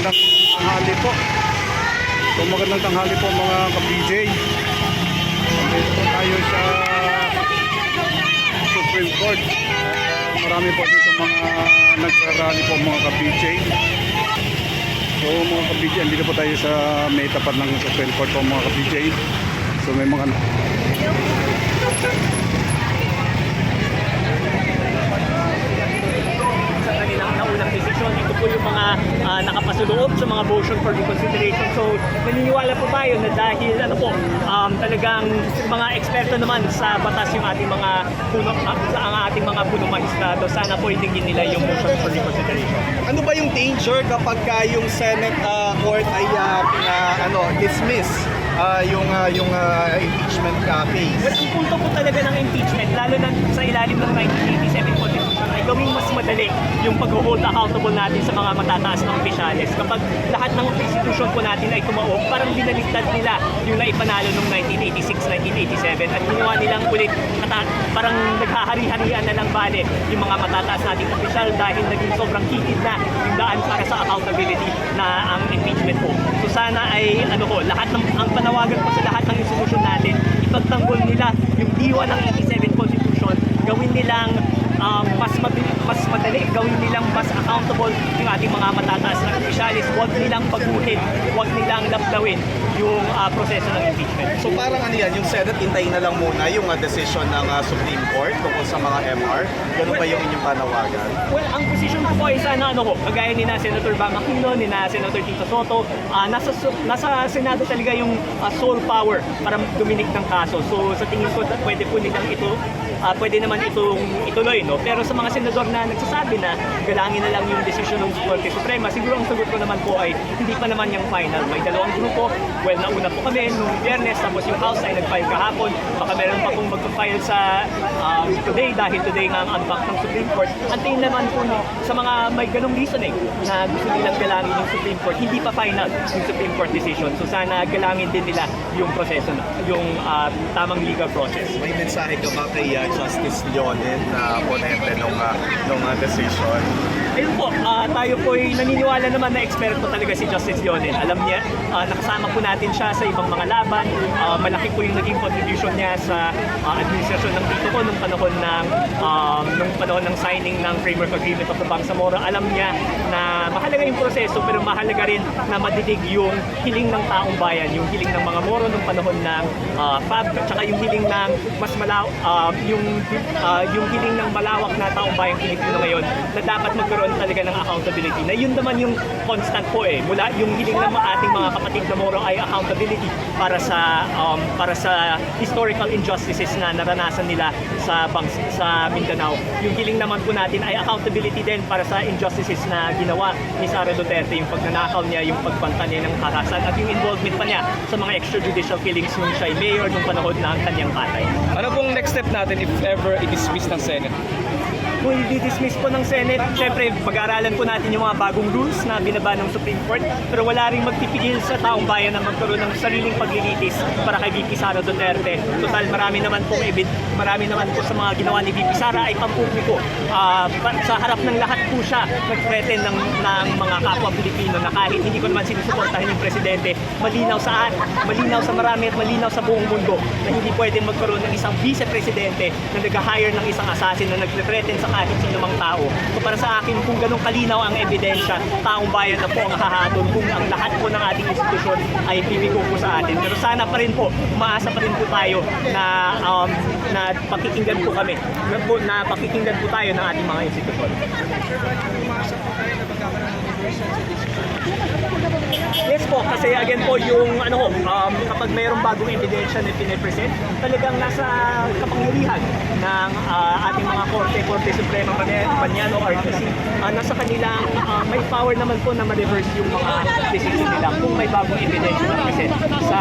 magandang tanghali po. So magandang tanghali po mga ka-PJ. Dito po tayo sa Supreme Court. Marami po dito mga nagrarally po mga ka-PJ. So mga ka-PJ, andito po tayo sa may tapat ng Supreme Court po mga ka-PJ. So may mga sa kanilang naunang desisyon. Ito po yung mga ah, nakapasuloob sa mga motion for reconsideration. So, naniniwala po tayo na dahil ano po, um, talagang mga eksperto naman sa batas yung ating mga puno, ah, sa ang ating mga puno magistrado, sana po itigin nila yung motion for reconsideration. Ano ba yung danger kapag ka yung Senate uh, court ay uh, na- ano dismiss uh, yung uh, yung uh, impeachment uh, case? Well, ang punto po talaga ng impeachment, lalo na sa ilalim ng 1987 Constitution, gawing mas madali yung pag-hold accountable natin sa mga matataas na opisyales. Kapag lahat ng institusyon po natin ay tumaob, parang binaligtad nila yung naipanalo noong 1986, 1987 at ginawa nilang ulit mata- parang naghahari-harian na lang bale yung mga matataas nating opisyal dahil naging sobrang kitid na yung daan para sa accountability na ang impeachment po. So sana ay ano ko, lahat ng ang panawagan ko sa lahat ng institusyon natin, ipagtanggol nila yung diwa ng 87 Constitution, gawin nilang um, mas mabili, mas madali, gawin nilang mas accountable yung ating mga matataas na opisyalis. Huwag nilang pagbuhin, huwag nilang lapdawin yung ah, proseso ng impeachment. So parang ano yan, yung Senate hintayin na lang muna yung uh, decision ng uh, Supreme Court tungkol sa mga MR. Ganun ba yung inyong panawagan? Well, ang position ko po ay sana ano ko, kagaya ni na Senator Bam Aquino, ni na Senator Tito Soto, ah, nasa nasa Senado talaga yung ah, sole power para duminig ng kaso. So sa tingin ko pwede po nilang ito ah, pwede naman itong ituloy, no? Pero sa mga senador na nagsasabi na galangin na lang yung desisyon ng Korte Suprema, siguro ang sagot ko naman po ay hindi pa naman yung final. May dalawang grupo. Well, nauna po kami nung biyernes, tapos yung House ay nag-file kahapon. Baka meron pa pong mag-file sa um, today dahil today nga ang unbank ng Supreme Court. Antayin naman po no, sa mga may ganong reasoning na gusto nilang galangin yung Supreme Court, hindi pa final yung Supreme Court decision. So sana galangin din nila yung proseso, yung ah, tamang legal process. May mensahe ka ba kay uh, Justice Leonen na ponente nung, uh, nung uh, decision? Ayun po, ah, tayo po ay naniniwala naman na eksperto talaga si Justice Leonen. Alam niya, ah, nakasama po natin siya sa ibang mga laban. Ah, malaki po yung naging contribution niya sa ah, administrasyon ng dito ko nung panahon ng um, nung panahon ng signing ng Framework Agreement of the Bangsamoro. Alam niya na mahalaga yung proseso pero mahalaga rin na madidig yung hiling ng taong bayan, yung hiling ng mga Moro nung panahon ng ah, FAB, at saka yung hiling ng mas malaw, ah, yung ah, yung hiling ng malawak na taong bayang Pilipino ngayon na dapat magkaroon talaga ng accountability. Na yun naman yung constant po eh. Mula yung hiling ng ating mga kapatid na Moro ay accountability para sa um, para sa historical injustices na naranasan nila sa bangs sa Mindanao. Yung hiling naman po natin ay accountability din para sa injustices na ginawa ni Sara Duterte, yung pagnanakaw niya, yung pagbanta niya ng harasan at yung involvement pa niya sa mga extrajudicial killings nung siya ay mayor nung panahon ng kanyang tatay. Ano pong next step natin if ever i-dismiss ng Senate? Kung i-dismiss po ng Senate, syempre pag-aaralan po natin yung mga bagong rules na binaba ng Supreme Court pero wala rin magpipigil sa taong bayan na magkaroon ng sariling paglilitis para kay VP Sara Duterte. Total, marami naman po ebid, marami naman po sa mga ginawa ni VP Sara ay pampubliko. Pa- sa harap ng lahat po siya nag-threaten ng, ng mga kapwa Pilipino na kahit hindi ko naman sinusuportahan yung presidente, malinaw sa malinaw sa marami at malinaw sa buong mundo na hindi pwedeng magkaroon ng isang vice-presidente na nag-hire ng isang assassin na nag-threaten sa kahit sino mang tao. So para sa akin, kung ganun kalinaw ang ebidensya, taong bayan na po ang hahatol kung ang lahat po ng ating institusyon ay bibigo po sa atin. Pero sana pa rin po, umaasa pa rin po tayo na um, na pakikinggan po kami, na, na pakikinggan po tayo ng ating mga institusyon. Yes po, kasi again po yung ano um, kapag mayroong bagong ebidensya na pinipresent, talagang nasa kapangyarihan ng ah, ating mga korte, Korte Suprema Manyano RTC, ah, nasa kanilang ah, may power naman po na ma-reverse yung mga decision nila kung may bagong ebidensya na present sa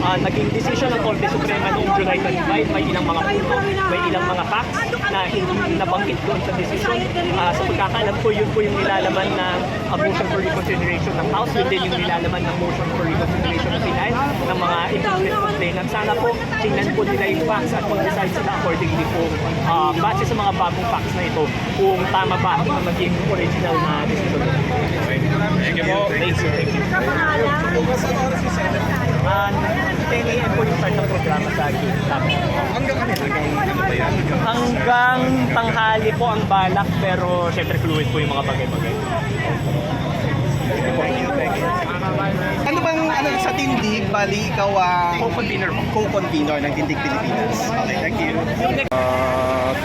ah, naging decision ng Korte Suprema noong July 25, may ilang mga punto, may ilang mga facts na hindi nabanggit doon sa decision. Ah, sa pagkakaalam ko, yun po yung nilalaman ng uh, motion for reconsideration ng House, yun din yung nilalaman ng motion for reconsideration ng Senate, ng mga impeachment complainants. Sana po, tingnan po nila yung facts at mag-decide sila accordingly po, ah, base sa mga bagong box na ito kung tama ba ang maging original na decision. Thank you po. Thank you, thank you. Uh, 10 a.m. po yung start ng programa sa namin. Hanggang ano? Hanggang tanghali po ang balak pero syempre fluid po yung mga bagay-bagay. Ano bang ano sa Tindig, bali ikaw ang Co-convener po. co-convener ng Tindig Pilipinas. Okay, thank you. At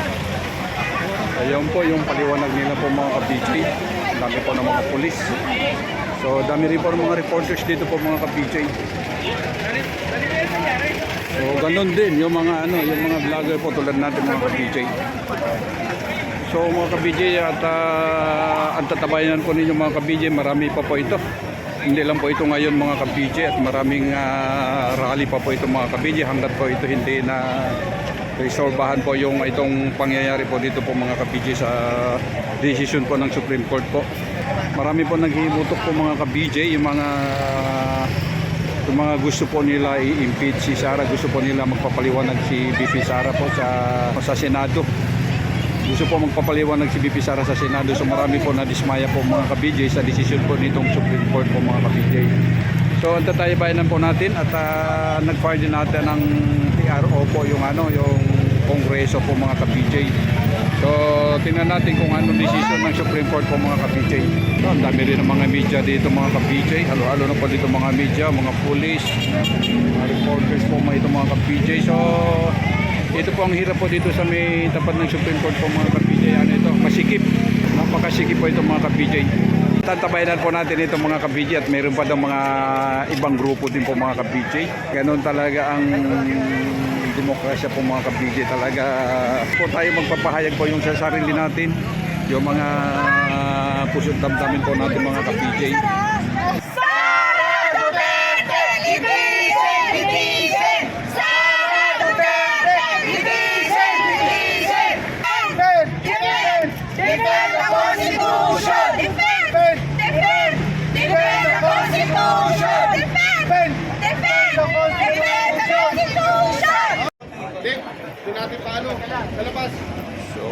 ayun po yung paliwanag nila po mga ka-BJ. Dami po ng mga pulis. So dami rin po ng mga reporters dito po mga ka-BJ. So ganun din yung mga ano, yung mga vlogger po tulad natin mga ka-BJ. So mga ka-BJ at ah, ang tatabayan po ninyo mga ka-BJ, marami pa po ito. Hindi lang po ito ngayon mga ka-BJ at maraming ah, rally pa po ito mga ka-BJ hanggat po ito hindi na resolbahan po yung itong pangyayari po dito po mga ka-BJ sa decision po ng Supreme Court po. Marami po naghihimutok po mga ka-BJ yung mga yung mga gusto po nila i-impeach si Sara, gusto po nila magpapaliwanag si BP Sara po sa sa Senado. Gusto po magpapaliwanag si BP Sara sa Senado so marami po na dismaya po mga ka-BJ sa desisyon po nitong Supreme Court po mga ka-BJ. So ang tatayabayanan po natin at uh, nag-file din natin ng PRO po yung ano yung Kongreso po mga ka-BJ. So tingnan natin kung ano decision ng Supreme Court po mga ka-BJ. So, ang dami rin ng mga media dito mga ka-BJ. Halo-halo na po dito mga media, mga police, mga reporters po mga ito mga ka-BJ. So ito po ang hirap po dito sa may tapat ng Supreme Court po mga ka-PJ. Ano ito? Masikip. Napakasikip po ito mga ka-PJ. Tantabayanan po natin ito mga ka-PJ at mayroon pa daw mga ibang grupo din po mga ka-PJ. Ganon talaga ang demokrasya po mga ka-PJ. Talaga po tayo magpapahayag po yung sa sarili natin. Yung mga pusot damdamin po natin mga ka-PJ. Sara Duterte, ibigin, ibigin! Sara Duterte, ibigin, ibigin! Defend! Defend! Defend the Constitution! Defend! Defend! Defend the Constitution! Defend! Defend! Defend the Constitution! So,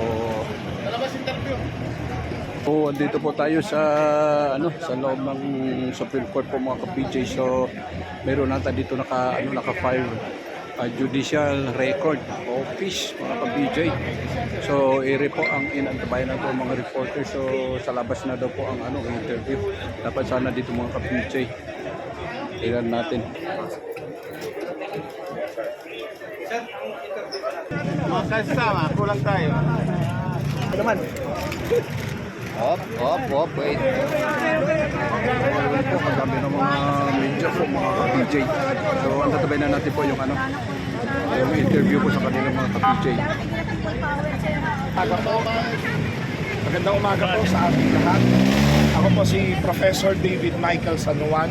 Po, andito po tayo sa ano sa loob ng Supreme Court po mga ka-PJ. So, meron nata dito naka ano naka-file uh, judicial record office mga ka-PJ. So, ere po ang inantabayan na po mga reporter. So, sa labas na daw po ang ano interview. Dapat sana dito mga ka-PJ. Tingnan natin. Hop, hop, hop, wait. Ayun po, kadami ng mga media po, mga ka-PJ. So, ang tatabay na natin po yung ano, yung interview po sa kanilang mga ka-PJ. Magandang umaga po sa ating lahat. Ako po si Professor David Michael Sanuan,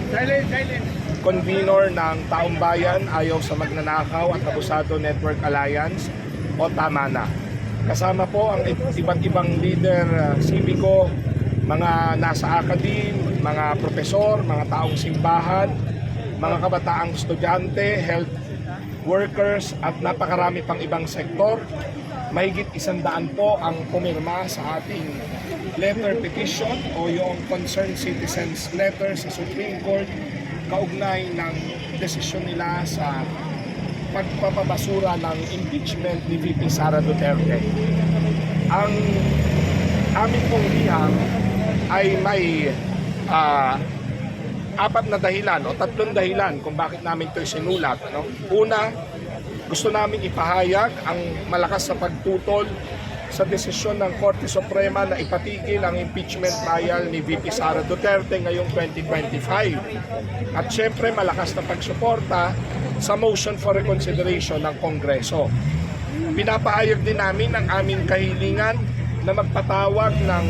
convener ng Taong Bayan Ayaw sa Magnanakaw at Abusado Network Alliance o Tama Na. Kasama po ang iba't ibang leader uh, sibiko, mga nasa academe, mga profesor, mga taong simbahan, mga kabataang estudyante, health workers at napakarami pang ibang sektor. Mahigit isandaan po ang pumirma sa ating letter petition o yung concerned citizens letter sa Supreme Court kaugnay ng desisyon nila sa pagpapabasura ng impeachment ni VP Sara Duterte. Ang aming pong liham ay may ah, apat na dahilan o tatlong dahilan kung bakit namin ito sinulat. Ano? Una, gusto namin ipahayag ang malakas na pagtutol sa desisyon ng Korte Suprema na ipatigil ang impeachment trial ni VP Sara Duterte ngayong 2025. At syempre malakas na pagsuporta sa motion for reconsideration ng Kongreso. Pinapaayag din namin ang aming kahilingan na magpatawag ng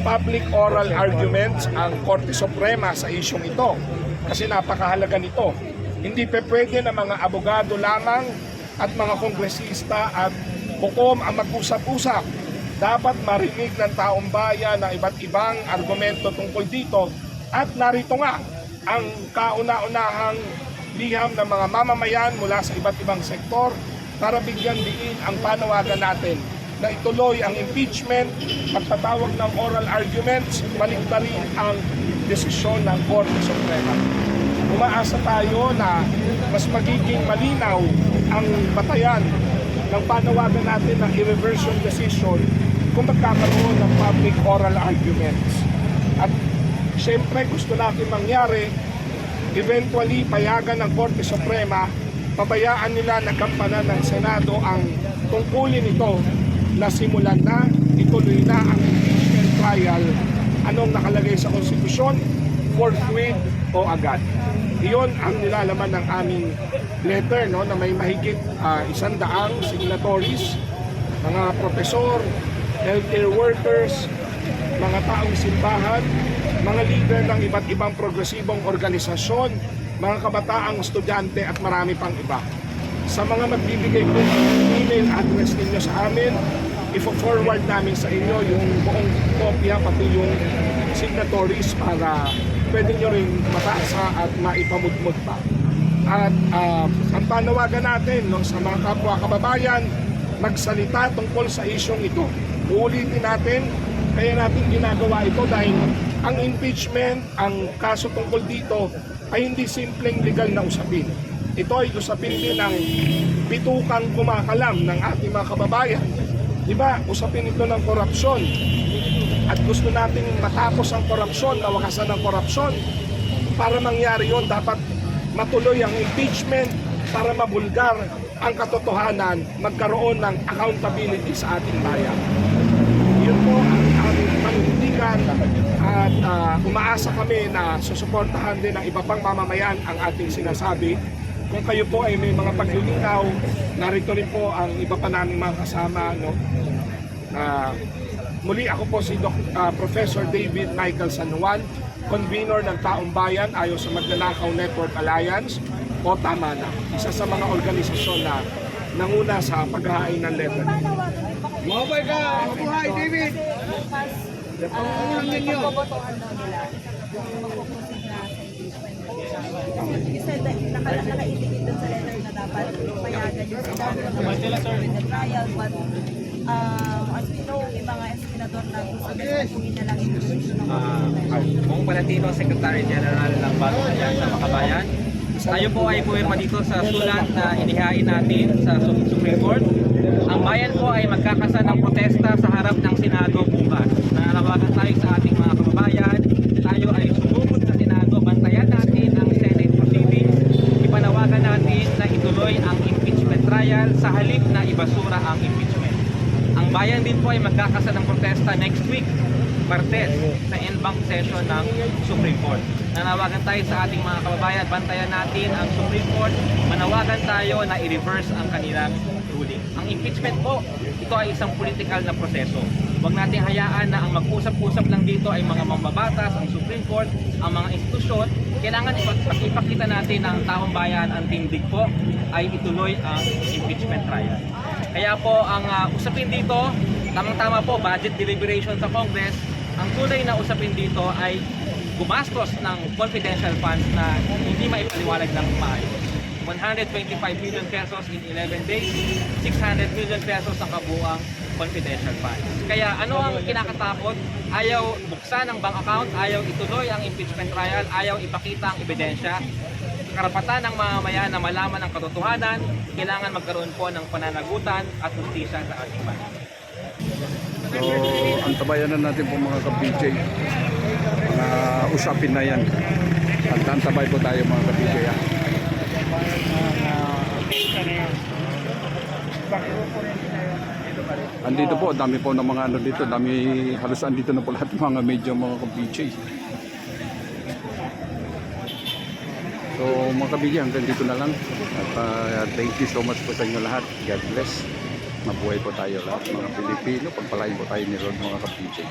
public oral arguments ang Korte Suprema sa isyong ito kasi napakahalaga nito. Hindi pe pwede na mga abogado lamang at mga kongresista at hukom ang mag-usap-usap. Dapat marinig ng taong bayan ng iba't ibang argumento tungkol dito at narito nga ang kauna-unahang liham ng mga mamamayan mula sa iba't ibang sektor para bigyan diin ang panawagan natin na ituloy ang impeachment, pagtatawag ng oral arguments, baliktarin ang desisyon ng Korte Suprema. Umaasa tayo na mas magiging malinaw ang batayan ng panawagan natin ng i-reverse yung decision kung magkakaroon ng public oral arguments. At siyempre gusto natin mangyari, eventually payagan ng Korte Suprema, pabayaan nila na kampanan ng Senado ang tungkulin ito na simulan na, ituloy na ang impeachment trial anong nakalagay sa konstitusyon, forthwith o agad. Iyon ang nilalaman ng aming letter no, na may mahigit ah, isang daang signatories, mga profesor, healthcare workers, mga taong simbahan, mga leader ng iba't ibang progresibong organisasyon, mga kabataang estudyante at marami pang iba. Sa mga magbibigay po email address ninyo sa amin, ifo-forward namin sa inyo yung buong kopya pati yung signatories para pwede nyo rin mataasa at maipamudmud pa. At ah, ang panawagan natin no, sa mga kapwa kababayan, magsalita tungkol sa isyong ito. Uulitin natin, kaya natin ginagawa ito dahil ang impeachment, ang kaso tungkol dito ay hindi simpleng legal na usapin. Ito ay usapin din ng bitukang kumakalam ng ating mga kababayan. Di ba? Usapin ito ng korupsyon. At gusto nating matapos ang korupsyon, nawakasan ang korupsyon. Para mangyari yon dapat matuloy ang impeachment para mabulgar ang katotohanan, magkaroon ng accountability sa ating bayan. Yun po ang aming panindigan at ah, umaasa kami na susuportahan din ng iba pang mamamayan ang ating sinasabi. Kung kayo po ay may mga paglilinaw, narito rin po ang iba pa naming mga kasama. No? Ah, muli ako po si Doc, ah, Professor David Michael San Juan, convener ng Taong Bayan ayon sa Magnanakaw Network Alliance o tama na, isa sa mga organisasyon na nanguna sa paghahain ng letter. Mabuhay ka! Mabuhay, David! Ang ninyo. Pagbobotohan daw nila. Yung na sa impeachment. Kasi naka- naka-indicate dun sa letter na dapat payagan yung na with the trial. But um, as we know, mga senador na gusto na sapunin na lang yung decision ng Kung Palatino, Secretary General ng Bagong Alyansa sa Makabayan. Tayo po ay pumirma dito sa sulat na inihain natin sa Su- Supreme Court. Ang bayan po ay magkakasa ng protesta sa harap ng Senado bukas. Nananawagan tayo sa ating mga kababayan. Tayo ay sumugod sa Senado. Bantayan natin ang Senate proceedings. Ipanawagan natin na ituloy ang impeachment trial sa halip na ibasura ang impeachment. Ang bayan din po ay magkakasa ng protesta next week, Martes, sa en-bank session ng Supreme Court. Nanawagan tayo sa ating mga kababayan, bantayan natin ang Supreme Court, manawagan tayo na i-reverse ang kanilang ruling. Ang impeachment po, ito ay isang political na proseso. Huwag nating hayaan na ang mag-usap-usap lang dito ay mga mambabatas, ang Supreme Court, ang mga institusyon. Kailangan ipa- ipakita natin ng taong bayan ang tindig po ay ituloy ang impeachment trial. Kaya po ang ah, usapin dito, tamang-tama po, budget deliberation sa Congress, ang tunay na usapin dito ay gumastos ng confidential funds na hindi maipaliwalag ng maayos. 125 million pesos in 11 days, 600 million pesos ang kabuang confidential funds. Kaya ano ang kinakatakot? Ayaw buksan ang bank account, ayaw ituloy ang impeachment trial, ayaw ipakita ang ebidensya. Karapatan ng mamamayan na malaman ang katotohanan, kailangan magkaroon po ng pananagutan at justisya sa ating bansa. So, antabayan na natin po mga ka-PJ. Mga usapin na yan. At antabay po tayo mga ka-PJ. ha. Andito po, dami po ng mga ano dito, dami halos andito na po lahat mga medyo mga ka-PJ. So mga kabigyan, hanggang dito na lang. At ah, thank you so much po sa inyo lahat. God bless. Mabuhay po tayo lahat mga Pilipino. Pagpalain po tayo ni Lord mga kapitid.